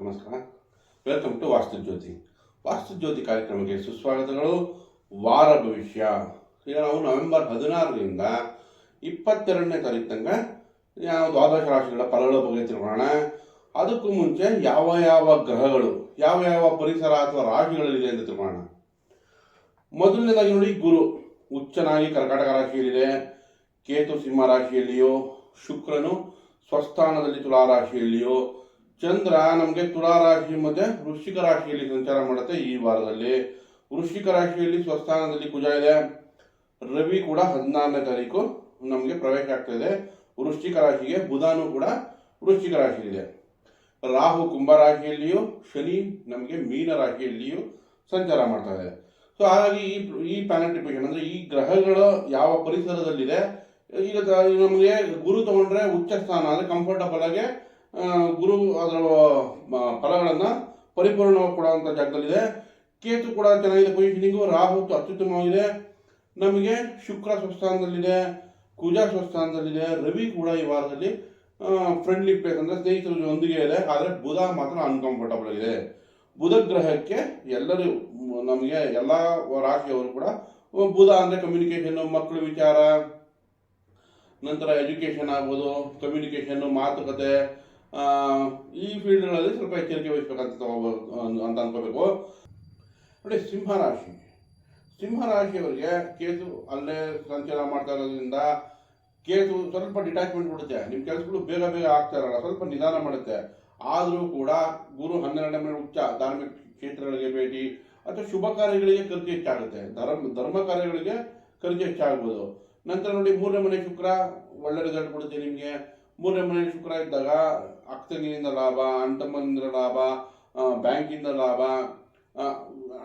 ನಮಸ್ಕಾರ. Welcome to ವಾಸ್ತು ಜ್ಯೋತಿ ವಾಸ್ತು ಜ್ಯೋತಿ ಕಾರ್ಯಕ್ರಮಕ್ಕೆ ಸುಸ್ವಾಗತಗಳು ವಾರ ಭವಿಷ್ಯ. ಈಗ ನಾವು ನವೆಂಬರ್ ಹದಿನಾರರಿಂದ ಇಪ್ಪತ್ತೆರಡನೇ ತಾರೀಕು ತನಕ ನಾವು ದ್ವಾದಶ ರಾಶಿಗಳ ಫಲಗಳ ಬಗ್ಗೆ ತಿಳ್ಕೊಳ್ಳೋಣ. ಅದಕ್ಕೂ ಮುಂಚೆ ಯಾವ ಯಾವ ಗ್ರಹಗಳು, ಯಾವ ಯಾವ ಪರಿಸರ ಅಥವಾ ರಾಶಿಗಳಲ್ಲಿದೆ ಅಂತ ತಿಳ್ಕೊಳ್ಳೋಣ. ಮೊದಲನೇದಾಗಿ ನೋಡಿ ಗುರು. ಉಚ್ಚನಾಗಿ ಕರ್ಕಾಟಕ ರಾಶಿಯಲ್ಲಿದೆ. ಕೇತು ಸಿಂಹ ರಾಶಿಯಲ್ಲಿಯೋ, ಶುಕ್ರನು ಸ್ವಸ್ಥಾನದಲ್ಲಿ ತುಲಾ ರಾಶಿಯಲ್ಲಿಯೋ ಚಂದ್ರ ನಮಗೆ ತುಲಾ ರಾಶಿ ಮತ್ತೆ ವೃಶ್ಚಿಕ ರಾಶಿಯಲ್ಲಿ ಸಂಚಾರ ಮಾಡುತ್ತೆ ಈ ವಾರದಲ್ಲಿ. ವೃಶ್ಚಿಕ ರಾಶಿಯಲ್ಲಿ ಸ್ವಸ್ಥಾನದಲ್ಲಿ ಕುಜ ಇದೆ. ರವಿ ಕೂಡ ಹದಿನಾರನೇ ತಾರೀಕು ನಮಗೆ ಪ್ರವೇಶ ಆಗ್ತಾ ವೃಶ್ಚಿಕ ರಾಶಿಗೆ ಬುಧನು ಕೂಡ ವೃಶ್ಚಿಕ ರಾಶಿಯಲ್ಲಿದೆ. ರಾಹು ಕುಂಭ ರಾಶಿಯಲ್ಲಿಯೂ, ಶನಿ ನಮಗೆ ಮೀನ ರಾಶಿಯಲ್ಲಿಯೂ ಸಂಚಾರ ಮಾಡ್ತಾ ಇದೆ. ಸೊ ಹಾಗಾಗಿ ಈ ಈ ಪ್ಲಾನೆಟಿಫಿಕೇಶನ್ ಅಂದರೆ ಈ ಗ್ರಹಗಳು ಯಾವ ಪರಿಸರದಲ್ಲಿದೆ, ಈಗ ನಮಗೆ ಗುರು ತಗೊಂಡ್ರೆ ಉಚ್ಚ ಸ್ಥಾನ ಅಂದರೆ ಕಂಫರ್ಟಬಲ್ ಆಗಿ ಗುರು ಅದರ ಫಲಗಳನ್ನು ಪರಿಪೂರ್ಣವಾಗಿ ಕೊಡುವಂತ ಜಾಗದಲ್ಲಿದೆ. ಕೇತು ಕೂಡ ಚೆನ್ನಾಗಿದೆ ಪೊಸಿಷನಿಂಗು ರಾಹು ಅತ್ಯುತ್ತಮವಾಗಿದೆ. ನಮಗೆ ಶುಕ್ರ ಸ್ವಸ್ಥಾನದಲ್ಲಿದೆ, ಕುಜ ಸ್ವಸ್ಥಾನದಲ್ಲಿದೆ, ರವಿ ಕೂಡ ಈ ವಾರದಲ್ಲಿ ಫ್ರೆಂಡ್ಲಿ ಪ್ಲೇಸ್ ಅಂದ್ರೆ ಸ್ನೇಹಿತರ ಒಂದಿಗೆ ಇದೆ, ಆದರೆ ಬುಧ ಮಾತ್ರ ಅನ್ಕಂಫರ್ಟಬಲ್ ಇದೆ ಬುಧ ಗ್ರಹಕ್ಕೆ ಎಲ್ಲರೂ, ನಮಗೆ ಎಲ್ಲ ರಾಶಿಯವರು ಕೂಡ ಬುಧ ಅಂದರೆ ಕಮ್ಯುನಿಕೇಶನ್ ಮಕ್ಕಳ ವಿಚಾರ, ನಂತರ ಎಜುಕೇಶನ್ ಆಗ್ಬೋದು ಕಮ್ಯುನಿಕೇಶನ್ ಮಾತುಕತೆ ಈ ಫೀಲ್ಡ್ಗಳಲ್ಲಿ ಸ್ವಲ್ಪ ಎಚ್ಚರಿಕೆ ವಹಿಸಬೇಕಂತ ತಗೋಬೇಕು ಅಂತ ಅಂದ್ಕೋಬೇಕು ನೋಡಿ ಸಿಂಹರಾಶಿ ಸಿಂಹರಾಶಿಯವರಿಗೆ ಕೇತು ಅಲ್ಲೇ ಸಂಚಾರ ಮಾಡ್ತಾ ಇರೋದ್ರಿಂದ ಕೇತು ಸ್ವಲ್ಪ ಡಿಟ್ಯಾಚ್ಮೆಂಟ್ ಬಿಡುತ್ತೆ. ನಿಮ್ಮ ಕೆಲಸಗಳು ಬೇಗ ಬೇಗ ಆಗ್ತಾ ಇರಲ್ಲ, ಸ್ವಲ್ಪ ನಿಧಾನ ಮಾಡುತ್ತೆ. ಆದರೂ ಕೂಡ ಗುರು ಹನ್ನೆರಡನೇ ಮೇಲೆ ಉಚ್ಚ ಧಾರ್ಮಿಕ ಕ್ಷೇತ್ರಗಳಿಗೆ ಭೇಟಿ ಅಥವಾ ಶುಭ ಕಾರ್ಯಗಳಿಗೆ ಖರ್ಚು ಹೆಚ್ಚಾಗುತ್ತೆ. ಧರ್ಮ ಧರ್ಮ ಕಾರ್ಯಗಳಿಗೆ ಖರ್ಚು ಹೆಚ್ಚಾಗ್ಬೋದು. ನಂತರ ನೋಡಿ, ಮೂರನೇ ಮನೆ ಶುಕ್ರ, ಒಳ್ಳೆ ರಿಸಲ್ಟ್ ಕೊಡುತ್ತೆ ನಿಮಗೆ. ಮೂರನೇ ಮನೆ ಶುಕ್ರ ಇದ್ದಾಗ ಅಕ್ಕನಿಂದ ಲಾಭ ಅಂಟಮ್ಮನಿಂದ ಲಾಭ ಬ್ಯಾಂಕಿಂದ ಲಾಭ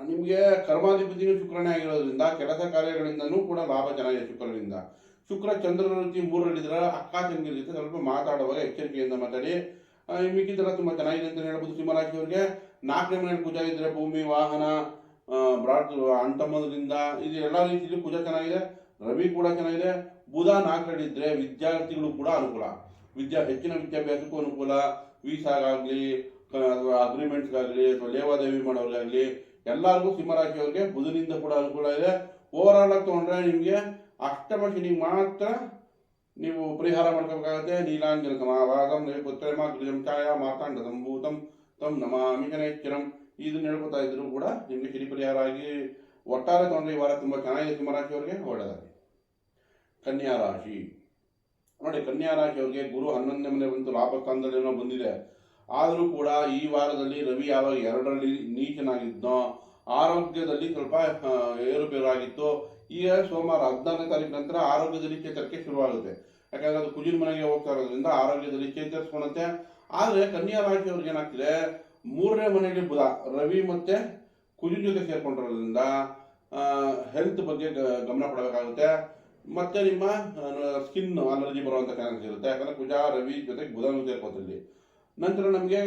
ನಿಮಗೆ ಕರ್ಮಾಧಿಪತಿನೂ ಶುಕ್ರನೇ ಆಗಿರೋದ್ರಿಂದ ಕೆಲಸ ಕಾರ್ಯಗಳಿಂದನೂ ಕೂಡ ಲಾಭ ಚೆನ್ನಾಗಿದೆ ಶುಕ್ರನಿಂದ. ಶುಕ್ರ ಚಂದ್ರ ರೀತಿ ಮೂರರಲ್ಲಿದ್ರೆ ಅಕ್ಕ ತಂಗಿರ ಜೊತೆ ಸ್ವಲ್ಪ ಮಾತಾಡುವಾಗ ಎಚ್ಚರಿಕೆಯಿಂದ ಮಾತಾಡಿ ಮಿಕ್ಕಿದೆಲ್ಲ ತುಂಬ ಚೆನ್ನಾಗಿದೆ ಅಂತ ಹೇಳ್ಬೋದು ಸಿಂಹರಾಶಿಯವರಿಗೆ. ನಾಲ್ಕನೇ ಮನೆಯಲ್ಲಿ ಪೂಜೆ ಇದ್ದರೆ ಭೂಮಿ, ವಾಹನ ಬ್ರಾಡ್ ಅಣ್ತಮ್ಮದ್ರಿಂದ ಇದು ಎಲ್ಲ ರೀತಿಯಲ್ಲಿ ಪೂಜೆ ಚೆನ್ನಾಗಿದೆ. ರವಿ ಕೂಡ ಚೆನ್ನಾಗಿದೆ. ಬುಧ ನಾಲ್ಕರಲ್ಲಿದ್ದರೆ ವಿದ್ಯಾರ್ಥಿಗಳು ಕೂಡ ಅನುಕೂಲ. ವಿದ್ಯಾ ಹೆಚ್ಚಿನ ವಿದ್ಯಾಭ್ಯಾಸಕ್ಕೂ ಅನುಕೂಲ ವೀಸಾಗಾಗಲಿ ಅಥವಾ ಅಗ್ರಿಮೆಂಟ್ಸ್ಗಾಗಲಿ ಅಥವಾ ಲೇವಾದೇವಿ ಮಾಡೋರಿಗಾಗಲಿ, ಎಲ್ಲರಿಗೂ ಸಿಂಹರಾಶಿಯವರಿಗೆ ಬುಧನಿಂದ ಕೂಡ ಅನುಕೂಲ ಇದೆ. ಓವರ್ ಆಲ್ ಆಗಿ ತೊಗೊಂಡ್ರೆ ನಿಮಗೆ ಅಷ್ಟಮ ಶನಿಗೆ ಮಾತ್ರ ನೀವು ಪರಿಹಾರ ಮಾಡ್ಕೋಬೇಕಾಗುತ್ತೆ. ನೀಲಾಂಜನ ಸಮಾವಾದಂ ಪುತ್ರೇಮ ಗೃಜಂ ಛಾಯ ಮಾತಾಂಡ ಸಂಭೂತಂ ತಂ ನಮಾಮಿ ಗಣೇಶ್ವರಂ ಇದನ್ನ ಹೇಳ್ಕೊತಾ ಇದ್ರು ಕೂಡ ನಿಮಗೆ ಶನಿ ಪರಿಹಾರ ಆಗಿ ಒಟ್ಟಾರೆ ತೊಗೊಂಡ್ರೆ ಈ ವಾರ ತುಂಬ ಚೆನ್ನಾಗಿದೆ ಸಿಂಹರಾಶಿಯವರಿಗೆ. ಒಳ್ಳೆಯದಾಗಿ ಕನ್ಯಾ ರಾಶಿ. ನೋಡಿ ಕನ್ಯಾ ರಾಶಿಯವರಿಗೆ ಗುರು ಹನ್ನೊಂದನೇ ಮನೆ ಬಂತು ಲಾಭ ಸ್ಥಾನದಲ್ಲಿ ಏನೋ ಬಂದಿದೆ. ಆದರೂ ಕೂಡ ಈ ವಾರದಲ್ಲಿ ರವಿ ಯಾವಾಗ ಎರಡರಲ್ಲಿ ನೀಚನಾಗಿದ್ದೋ ಆರೋಗ್ಯದಲ್ಲಿ ಸ್ವಲ್ಪ ಏರುಪೇರಾಗಿತ್ತು. ಈಗ ಸೋಮವಾರ ಹದಿನಾರನೇ ತಾರೀಕು ನಂತರ ಆರೋಗ್ಯದಲ್ಲಿ ಚೇತರಿಕೆ ಶುರುವಾಗುತ್ತೆ. ಯಾಕಂದ್ರೆ ಅದು ಕುಜಿನ ಮನೆಗೆ ಹೋಗ್ತಾ ಇರೋದ್ರಿಂದ ಆರೋಗ್ಯದಲ್ಲಿ ಚೇತರಿಸ್ಕೊಳತ್ತೆ ಆದರೆ ಕನ್ಯಾ ರಾಶಿಯವ್ರಿಗೆ ಏನಾಗ್ತಿದೆ? ಮೂರನೇ ಮನೆಯಲ್ಲಿ ಬುಧ, ರವಿ ಮತ್ತೆ ಕುಜಿನ ಜೊತೆ ಸೇರ್ಕೊಂಡಿರೋದ್ರಿಂದ ಹೆಲ್ತ್ ಬಗ್ಗೆ ಗಮನ ಕೊಡಬೇಕಾಗುತ್ತೆ. ಮತ್ತೆ ನಿಮ್ಮ ಸ್ಕಿನ್ ಅಲರ್ಜಿ ಬರುವಂತ ಚಾನ್ಸ್ ಇರುತ್ತೆ. ಯಾಕಂದ್ರೆ ಕುಜ ರವಿ ಜೊತೆ ಬುಧನು ಸೇರ್ಪದಲ್ಲಿ ನಂತರ ನಮಗೆ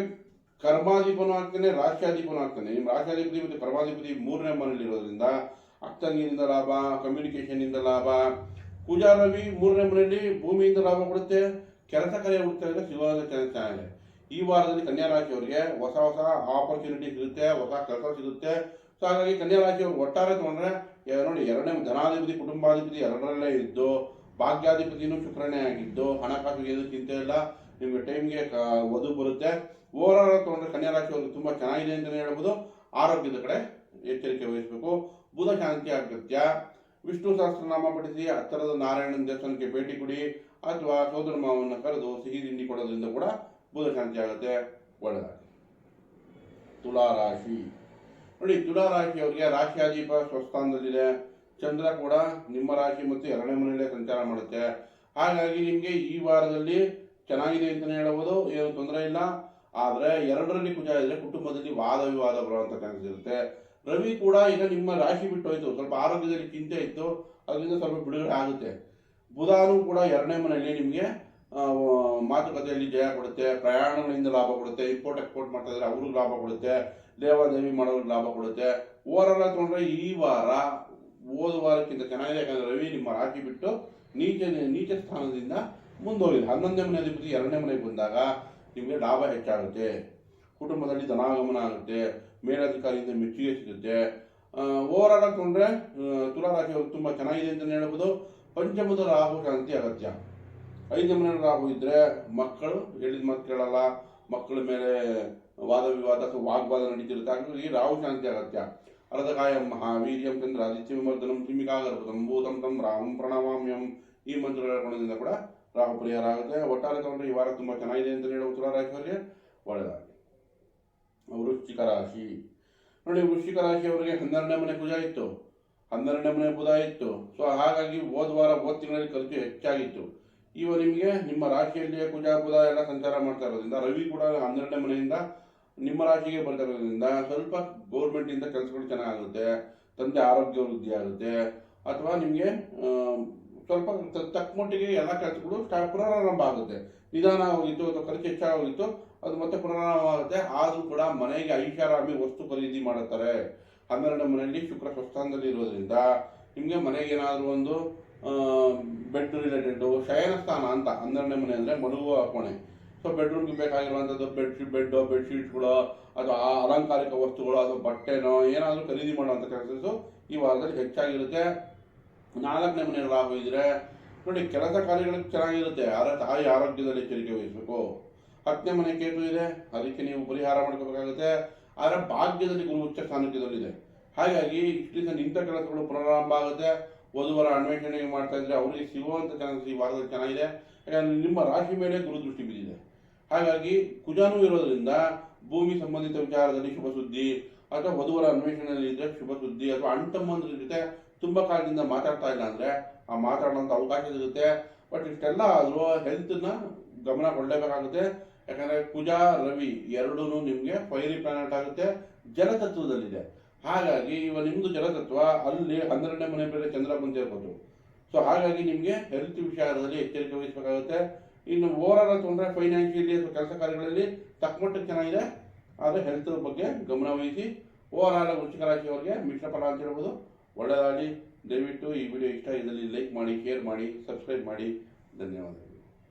ಕರ್ಮಾಧಿಪನು ಆಗ್ತಾನೆ, ರಾಷ್ಟ್ರಾಧಿಪನು ಆಗ್ತಾನೆ. ನಿಮ್ಮ ರಾಷ್ಟ್ರಾಧಿಪತಿ ಮತ್ತು ಕರ್ಮಾಧಿಪತಿ ಮೂರನೇ ಮನೆಯಲ್ಲಿ ಇರೋದ್ರಿಂದ ಅಕ್ಕಂಗಿನಿಂದ ಲಾಭ ಕಮ್ಯುನಿಕೇಶನ್ ಇಂದ ಲಾಭ ಕುಜ ರವಿ ಮೂರನೇ ಮನೆಯಲ್ಲಿ ಭೂಮಿಯಿಂದ ಲಾಭ ಕೊಡುತ್ತೆ, ಕೆಲಸ ಕಾರ್ಯ ಹುಡ್ತಾ ಇದ್ರೆ ಸಿಗುವಂತ ಚಾನ್ಸ್ ಚೆನ್ನಾಗಿದೆ ಈ ವಾರದಲ್ಲಿ ಕನ್ಯಾ ರಾಶಿಯವರಿಗೆ ಹೊಸ ಹೊಸ ಆಪರ್ಚುನಿಟಿ ಸಿಗುತ್ತೆ, ಹೊಸ ಕೆಲಸ ಸಿಗುತ್ತೆ. ಸೊ ಹಾಗಾಗಿ ಕನ್ಯಾ ರಾಶಿಯವರು ಒಟ್ಟಾರೆ ತಗೊಂಡ್ರೆ ನೋಡಿ, ಎರಡನೇ ಧನಾಧಿಪತಿ ಕುಟುಂಬಾಧಿಪತಿ ಎರಡರಲ್ಲೇ ಇದ್ದು ಭಾಗ್ಯಾಧಿಪತಿನೂ ಶುಕ್ರನೇ ಆಗಿದ್ದು, ಹಣಕಾಸು ಏನು ಚಿಂತೆ ಇಲ್ಲ, ನಿಮಗೆ ಟೈಮ್ಗೆ ವಧು ಬರುತ್ತೆ. ಓವರ್ ಆಲ್ ತಗೊಂಡ್ರೆ ಕನ್ಯಾ ರಾಶಿಯವರು ತುಂಬ ಚೆನ್ನಾಗಿದೆ ಅಂತಲೇ ಹೇಳ್ಬೋದು. ಆರೋಗ್ಯದ ಕಡೆ ಎಚ್ಚರಿಕೆ ವಹಿಸಬೇಕು. ಬುಧ ಶಾಂತಿ ಅಗತ್ಯ. ವಿಷ್ಣು ಸಹಸ್ರನಾಮ ಪಠಿಸಿ, ಹತ್ತಿರದ ನಾರಾಯಣನ ದೇವಸ್ಥಾನಕ್ಕೆ ಭೇಟಿ ಕೊಡಿ, ಅಥವಾ ಸೋದರ ಮಾವನ್ನು ಕರೆದು ಸಿಹಿ ತಿಂಡಿ ಕೊಡೋದ್ರಿಂದ ಕೂಡ ಬುಧ ಶಾಂತಿ ಆಗುತ್ತೆ. ತುಲಾ ರಾಶಿ ನೋಡಿ, ತುಲಾ ರಾಶಿಯವರಿಗೆ ರಾಶಿಯಾದೀಪ ಸ್ವಸ್ಥಾನದಲ್ಲಿದೆ. ಚಂದ್ರ ಕೂಡ ನಿಮ್ಮ ರಾಶಿ ಮತ್ತು ಎರಡನೇ ಮನೆಯಲ್ಲೇ ಸಂಚಾರ ಮಾಡುತ್ತೆ. ಹಾಗಾಗಿ ನಿಮಗೆ ಈ ವಾರದಲ್ಲಿ ಚೆನ್ನಾಗಿದೆ ಅಂತಲೇ ಹೇಳಬಹುದು, ಏನು ತೊಂದರೆ ಇಲ್ಲ. ಆದರೆ ಎರಡರಲ್ಲಿ ಕುಜ ಇದ್ರೆ ಕುಟುಂಬದಲ್ಲಿ ವಾದ ವಿವಾದ ಬರುವಂತ ಚಾನ್ಸಸ್ ಇರುತ್ತೆ. ರವಿ ಕೂಡ ಈಗ ನಿಮ್ಮ ರಾಶಿ ಬಿಟ್ಟು ಹೋಯ್ತು. ಸ್ವಲ್ಪ ಆರೋಗ್ಯದಲ್ಲಿ ಚಿಂತೆ ಇತ್ತು. ಅದರಿಂದ ಸ್ವಲ್ಪ ಬಿಡುಗಡೆ ಆಗುತ್ತೆ. ಬುಧಾನು ಕೂಡ ಎರಡನೇ ಮನೆಯಲ್ಲಿ ನಿಮಗೆ ಮಾತುಕತೆಯಲ್ಲಿ ಜಯ ಕೊಡುತ್ತೆ, ಪ್ರಯಾಣಗಳಿಂದ ಲಾಭ ಕೊಡುತ್ತೆ ಇಂಪೋರ್ಟ್ ಎಕ್ಸ್ಪೋರ್ಟ್ ಮಾಡ್ತಾ ಇದ್ರೆ ಅವ್ರಿಗೆ ಲಾಭ ಕೊಡುತ್ತೆ, ಲೇವಾದೇವಿ ಮಾಡೋರಿಗೆ ಲಾಭ ಕೊಡುತ್ತೆ. ಓವರ್ ಆಗಿ ತೊಗೊಂಡ್ರೆ ಈ ವಾರ, ಹೋದ ವಾರಕ್ಕಿಂತ ಚೆನ್ನಾಗಿದೆ, ಯಾಕಂದ್ರೆ ರವಿ ನಿಮ್ಮ ರಾಶಿ ಬಿಟ್ಟು ನೀಚ ನೀಚ ಸ್ಥಾನದಿಂದ ಮುಂದೋಗಿದೆ. ಹನ್ನೊಂದನೇ ಮನೆ ಅಧಿಪತಿ ಎರಡನೇ ಮನೆಗೆ ಬಂದಾಗ ನಿಮಗೆ ಲಾಭ ಹೆಚ್ಚಾಗುತ್ತೆ. ಕುಟುಂಬದಲ್ಲಿ ಧನಾಗಮನ ಆಗುತ್ತೆ, ಮೇಲಧಿಕಾರಿಯಿಂದ ಮೆಚ್ಚುಗೆ ಸಿಗುತ್ತೆ. ಓವರ್ ಆಲ್ ತುಲಾ ರಾಶಿ ತುಂಬ ಚೆನ್ನಾಗಿದೆ ಅಂತಲೇ ಹೇಳ್ಬೋದು. ಪಂಚಮದ ರಾಹು, ಶಾಂತಿ, ಅಗತ್ಯ. ಐದು ಮನೆ ರಾಹು ಇದ್ರೆ ಮಕ್ಕಳು ಹೇಳಿದ ಮಾತು ಕೇಳಲ್ಲ, ಮಕ್ಕಳ ಮೇಲೆ ವಾದ ವಿವಾದ ಅಥವಾ ವಾಗ್ವಾದ ನಡೀತಿರುತ್ತೆ. ಹಾಗಾಗಿ ರಾಹು ಶಾಂತಿ ಅಗತ್ಯ. ಅರ್ಧಕಾಯಂ ಮಹಾವೀರ್ಯಂ ಚಂದ್ರ ಆದಿತ್ಯ ವಿಮರ್ದನಂ ಕಿಮಿಕಾಗರ್ಭತಂ ಭೂತಂ ತಂ ರಾಮಂ ಪ್ರಣವಾಮ್ಯಂ ಈ ಗುಣದಿಂದ ಕೂಡ ರಾಹು ಪರಿಹಾರ ಆಗುತ್ತೆ ಒಟ್ಟಾರೆ ತಗೊಂಡ್ರೆ ಈ ವಾರ ತುಂಬ ಚೆನ್ನಾಗಿದೆ ಅಂತ ಹೇಳುವ ತುಲಾರಾಶಿಯವರಿಗೆ ಒಳ್ಳೆಯದಾಗಲಿ ವೃಶ್ಚಿಕ ರಾಶಿ. ನೋಡಿ, ವೃಶ್ಚಿಕ ರಾಶಿಯವರಿಗೆ ಹನ್ನೆರಡನೇ ಮನೆ ಪೂಜಾ ಇತ್ತು. ಹನ್ನೆರಡನೇ ಮನೆ ಬುಧ ಇತ್ತು. ಸೊ ಹಾಗಾಗಿ ಹೋದ ವಾರ ಹೋದ ತಿಂಗಳಲ್ಲಿ ಖರ್ಚು ಹೆಚ್ಚಾಗಿತ್ತು. ಇವ ನಿಮಗೆ ನಿಮ್ಮ ರಾಶಿಯಲ್ಲಿ ಕುಜ, ಬುಧ ಎಲ್ಲ ಸಂಚಾರ ಮಾಡ್ತಾ ಇರೋದ್ರಿಂದ, ರವಿ ಕೂಡ ಹನ್ನೆರಡನೇ ಮನೆಯಿಂದ ನಿಮ್ಮ ರಾಶಿಗೆ ಬರ್ತಾ ಇರೋದ್ರಿಂದ ಸ್ವಲ್ಪ ಗೌರ್ಮೆಂಟಿಂದ ಕೆಲಸಗಳು ಚೆನ್ನಾಗುತ್ತೆ ತಂದೆ ಆರೋಗ್ಯ ವೃದ್ಧಿ ಆಗುತ್ತೆ, ಅಥವಾ ನಿಮಗೆ ಸ್ವಲ್ಪ ತಕ್ಕ ಮಟ್ಟಿಗೆ ಎಲ್ಲ ಕೆಲಸಗಳು ಪುನರಾರಂಭ ಆಗುತ್ತೆ. ನಿಧಾನ ಹೋಗಿತ್ತು ಅಥವಾ ಖರ್ಚು ಹೆಚ್ಚಾಗೋಗಿತ್ತು ಅದು ಮತ್ತೆ ಪುನರಾರಂಭ ಆಗುತ್ತೆ. ಆದರೂ ಕೂಡ ಮನೆಗೆ ಐಷಾರಾಮಿ ವಸ್ತು ಖರೀದಿ ಮಾಡುತ್ತಾರೆ. ಹನ್ನೆರಡನೇ ಮನೆಯಲ್ಲಿ ಶುಕ್ರ ಸ್ವಸ್ಥಾನದಲ್ಲಿ ಇರೋದ್ರಿಂದ ನಿಮಗೆ ಮನೆಗೆ ಏನಾದರೂ ಒಂದು ಬೆಡ್ ರಿಲೇಟೆಡು ಶಯನ ಸ್ಥಾನ ಅಂತ, ಹನ್ನೆರಡನೇ ಮನೆ ಅಂದರೆ ಮಲಗುವ ಕೋಣೆ. ಸೊ ಬೆಡ್ರೂಮ್ಗೆ ಬೇಕಾಗಿರುವಂಥದ್ದು ಬೆಡ್ಶೀಟ್ ಬೆಡ್ಡು ಬೆಡ್ಶೀಟ್ಗಳು ಅಥವಾ ಆ ಅಲಂಕಾರಿಕ ವಸ್ತುಗಳು ಅಥವಾ ಬಟ್ಟೆನೋ, ಏನಾದರೂ ಖರೀದಿ ಮಾಡುವಂಥ ಕೆಲಸ ಈ ವಾರದಲ್ಲಿ ಹೆಚ್ಚಾಗಿರುತ್ತೆ. ನಾಲ್ಕನೇ ಮನೆ ರಾಹು ಇದ್ರೆ, ನೋಡಿ, ಕೆಲಸ ಕಾರ್ಯಗಳು ಚೆನ್ನಾಗಿರುತ್ತೆ. ಆದರೆ ತಾಯಿ ಆರೋಗ್ಯದಲ್ಲಿ ಎಚ್ಚರಿಕೆ ವಹಿಸಬೇಕು. ಹತ್ತನೇ ಮನೆ ಕೇತು ಇದೆ, ಅದಕ್ಕೆ ನೀವು ಪರಿಹಾರ ಮಾಡ್ಕೋಬೇಕಾಗುತ್ತೆ. ಆದರೆ ಭಾಗ್ಯದಲ್ಲಿ ಗುರು ಉಚ್ಚ ಸ್ಥಾನಕ್ಕೆ ಹಾಗಾಗಿ ಇಷ್ಟರಿಂದ ನಿಂತ ಕೆಲಸಗಳು ಪ್ರಾರಂಭ ಆಗುತ್ತೆ. ವಧುವರ ಅನ್ವೇಷಣೆ ಮಾಡ್ತಾ ಇದ್ರೆ ಅವರಿಗೆ ಸಿಗುವಂಥ ಚಾನ್ಸಸ್ ಈ ವಾರದಲ್ಲಿ ಚೆನ್ನಾಗಿದೆ. ಯಾಕಂದ್ರೆ ನಿಮ್ಮ ರಾಶಿ ಮೇಲೆ ಗುರು ದೃಷ್ಟಿ ಬಿದ್ದಿದೆ. ಹಾಗಾಗಿ ಕುಜಾನು ಇರೋದ್ರಿಂದ ಭೂಮಿ ಸಂಬಂಧಿತ ವಿಚಾರದಲ್ಲಿ ಶುಭ ಸುದ್ದಿ ಅಥವಾ ವಧುವರ ಅನ್ವೇಷಣೆಯಲ್ಲಿ ಇದ್ರೆ ಶುಭ ಸುದ್ದಿ ಅಥವಾ ಅಣ್ತಮ್ಮಂದ್ರ ಜೊತೆ ತುಂಬಾ ಕಾಲದಿಂದ ಮಾತಾಡ್ತಾ ಇಲ್ಲ ಅಂದ್ರೆ ಆ ಮಾತಾಡುವಂತ ಅವಕಾಶ ಸಿಗುತ್ತೆ. ಬಟ್ ಇಷ್ಟೆಲ್ಲ ಆದ್ರೂ ಹೆಲ್ತನ್ನ ಗಮನ ಕೊಡಲೇಬೇಕಾಗುತ್ತೆ. ಯಾಕಂದ್ರೆ ಕುಜ, ರವಿ ಎರಡೂ ನಿಮ್ಗೆ ಫೈರಿ ಪ್ಲಾನೆಟ್ ಆಗುತ್ತೆ. ಜಲತತ್ವದಲ್ಲಿದೆ. ಹಾಗಾಗಿ ಇವ ನಿಮ್ದು ಜಲತತ್ವ ಅಲ್ಲಿ ಹನ್ನೆರಡನೇ ಮನೆ ಬೇರೆ ಚಂದ್ರ ಬಂದಿರ್ಬೋದು ಸೊ ಹಾಗಾಗಿ ನಿಮಗೆ ಹೆಲ್ತ್ ವಿಚಾರದಲ್ಲಿ ಎಚ್ಚರಿಕೆ ವಹಿಸಬೇಕಾಗುತ್ತೆ. ಇನ್ನು ಓವರಾಲ್ ತೊಂದರೆ ಫೈನಾನ್ಷಿಯಲಿ ಅಥವಾ ಕೆಲಸ ಕಾರ್ಯಗಳಲ್ಲಿ ತಕ್ಕಮಟ್ಟಕ್ಕೆ ಚೆನ್ನಾಗಿದೆ. ಆದರೆ ಹೆಲ್ತ್ ಬಗ್ಗೆ ಗಮನ ವಹಿಸಿ. ಓವರಾಲ್ ವೃಶ್ಚಿಕ ರಾಶಿಯವರಿಗೆ ಮಿಶ್ರ ಫಲ ಅಂತ ಹೇಳ್ಬೋದು. ಒಳ್ಳೆಯದಾಗಲಿ ದಯವಿಟ್ಟು ಈ ವಿಡಿಯೋ ಇಷ್ಟ ಇದರಲ್ಲಿ ಲೈಕ್ ಮಾಡಿ ಶೇರ್ ಮಾಡಿ ಸಬ್ಸ್ಕ್ರೈಬ್ ಮಾಡಿ. ಧನ್ಯವಾದ